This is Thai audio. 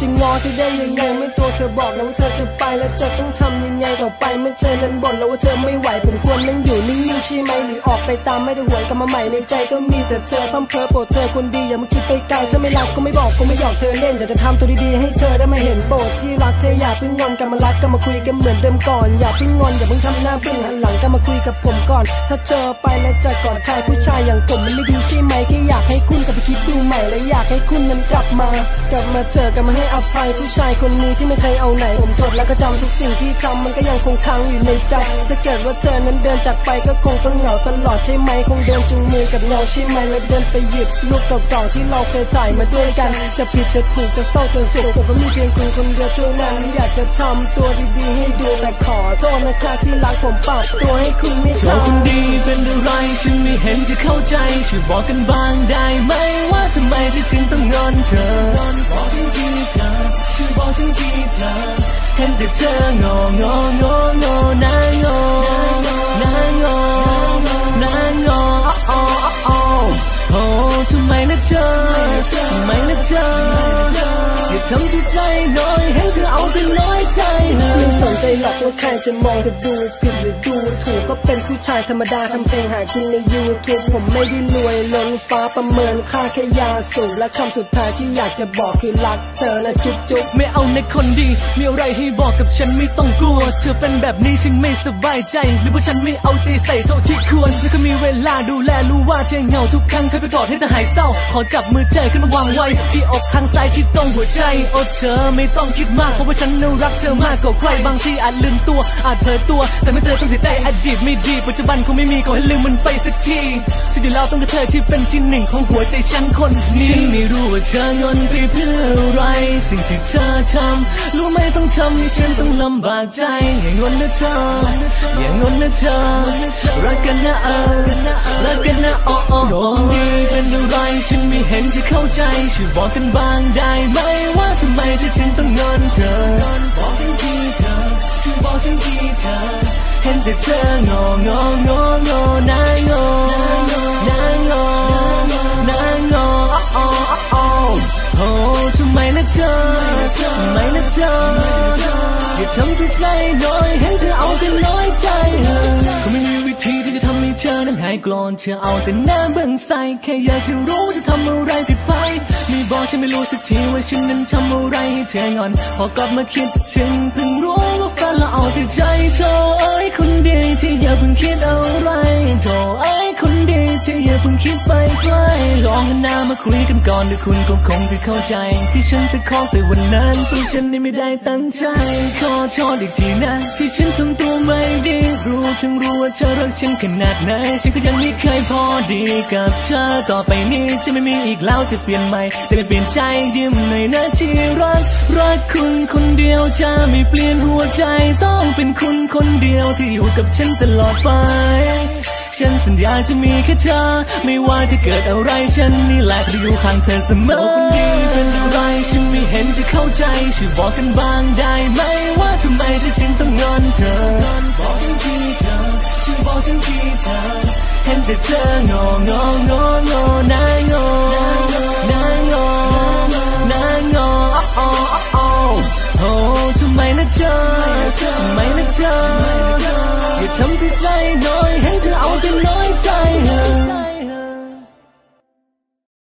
ได้ยังไงเมื่อตัวเธอบอกแล้วว่าเธอจะไปแล้วจะต้องทำยังไงต่อไปเมื่อเธอนั้นบ่นแล้วว่าเธอไม่ไหวผมควรนั่งอยู่นิ่งๆใช่ไหมหรือออกไปตามไม่ได้หวยกลับมาใหม่ในใจก็มีแต่เธอพัมเพอโปรดเธอคนดีอย่ามาคิดไปไกลถ้าไม่รักก็ไม่บอกก็ไม่หยอกเธอเล่นอยากจะทำตัวดีๆให้เธอได้มาเห็นโปรดที่รักเธออย่าเพิ่งงอนกันมารักกันมาคุยกันเหมือนเดิมก่อนอย่าเพิ่งงอนอย่าเพิ่งทำหน้าเพิ่งหันหลังกันมาคุยกับผมก่อน ถ้าเจอไปแล้วจะกอดใครผู้ชายอย่างผมมันไม่ดีใช่ไหมแค่อยากให้คุณกลับไป คิดดูใหม่และอยากให้คุณนั้นกลับมา กลับมาเจอกันมาให้อภัยผู้ชายคนนี้ที่ไม่เคยเอาไหน ผมจดแล้วก็จำทุกสิ่งที่ทำมันก็ยังคงค้างอยู่ในใจถ้าเกิดว่าเธอนั้นเดินจากไปก็คงต้องเหงาตลอดใช่ไหมคงเดินจูงมือกับเงาใช่ไหมแล้วเดินไปหยิบรูปเก่าๆที่เราเคยถ่ายมาด้วยกัน จะผิดจะถูกจะเศร้าจะสุขผมก็มีเพียงคุณคนเดียวเท่านั้นอยากจะทำตัวดีๆให้ดูแต่ขอโทษนะคะที่รักผมปรับตัวให้คุณไม่เธอทัคนดีเป็นอะไรฉันไม่เห็นจะเข้าใจช่วยบอกกันบ้างได้ไหมว่าทำไมฉันถึงต้องงอนเธอบอกฉันทีเธอช่วยบอกฉันทีเธอเห็นแต่เธององององอนางอ ทำที่ใจน้อยให้เธอเอาแต่น้อยใจเลไม่สนใจหรอกว่าใครจะมองจะดูผิดหรือดูถูกก็เป็นผู้ชายธรรมดาทำเพลงหากินใน YouTube ผมไม่ได้รวยล้นฟ้าประเมินค่าแค่ยาสูบและคำสุดท้ายที่อยากจะบอกคือรักเธอนะจุ๊บจุ๊บไม่เอาในคนดี มีอะไรให้บอกกับฉันไม่ต้องกลัว เธอเป็นแบบนี้ฉันไม่สบายใจ หรือว่าฉันไม่เอาใจใส่เท่าที่ควรแล้วก็มีเวลาดูแลรู้ว่าเธอเหงาทุกครั้งเคยไปกอดให้เธอหายเศร้า ขอจับมือเธอขึ้นมาวางไว้ที่อกข้างซ้ายที่ตรงหัวใจโอ้เธอไม่ต้องคิดมาก เพราะว่าฉันน่ารักเธอมากกว่าใครบางทีอาจลืมตัว อาจเผลอตัว แต่ไม่เธอต้องเสียใจอดีตไม่ดี ปัจจุบันคงไม่มีก็ให้ลืมมันไปสักทีฉันอยู่แล้วต้องกับเธอที่เป็นที่หนึ่งของหัวใจฉันคนนี้ฉันไม่รู้ว่าเธองอนไปเพื่ออะไร สิ่งที่เธอทำรู้ไหมต้องทำให้ฉันต้องลำบากใจอย่างงอนนะเธออย่างงอนนะเธอรักกันนะเออ รักกันนะโอ้โอ้โชคดีเป็นอะไรฉันไม่เห็นจะเข้าใจช่วยบอกกันบ้างได้ไหมว่าทำไมเธอถึงต้องงอนเธอบอกฉันทีเธอช่วยบอกฉันทีเธอเห็นแต่เธององององอนางอนางอนางอโอ้โอ้โอ้ทำไมนะเธอทำไมนะเธออย่าทำที่ใจน้อยให้เธอเอาแต่น้อยใจ นั้นหายกรนเธอเอาแต่หน้าเบื้องใสแค่อยากจะรู้จะทำอะไรติดไป ไม่บอกฉันไม่รู้สักทีว่าฉันนั้นทำอะไรให้เธองอน พอกลับมาคิดถึงเพิ่งรู้ว่าแฟนเราเอาแต่ใจเธอเอ้ยคนดีที่อย่าเพิ่งคิดอะไรโธ่เอ้ยคนดีที่อย่าเพิ่งคิดไปไกลลองกันหน้ามาคุยกันก่อนเดี๋ยวคุณก็คงจะเข้าใจ ที่ฉันตะคอกใส่วันนั้นตัวฉันนี่ไม่ได้ตั้งใจ ขอโทษอีกทีนะที่ฉันทำตัวไม่ดีรู้ทั้งรู้ว่าเธอรักฉันขนาดไหนฉันก็ยังไม่เคยพอดีกับเธอต่อไปนี้ฉันไม่มีอีกแล้วจะเปลี่ยนใหม่จะได้เปลี่ยนใจยิ้มหน่อยนะที่รัก รักคุณคนเดียวจะไม่เปลี่ยนหัวใจ ต้องเป็นคุณคนเดียวที่อยู่กับฉันตลอดไป ฉันสัญญาจะมีแค่เธอ ไม่ว่าจะเกิดอะไรฉันนี่แหละจะอยู่ข้างเธอเสมอคนดีเป็นอะไรฉันไม่เห็นจะเข้าใจช่วยบอกกันบ้างได้ไหมว่าทำไมเธอจึงต้องงอนเธอบอกฉันทีเธอช่วยบอกฉันทีเธอเห็นแต่เธององององอนาง นะเธออย่าท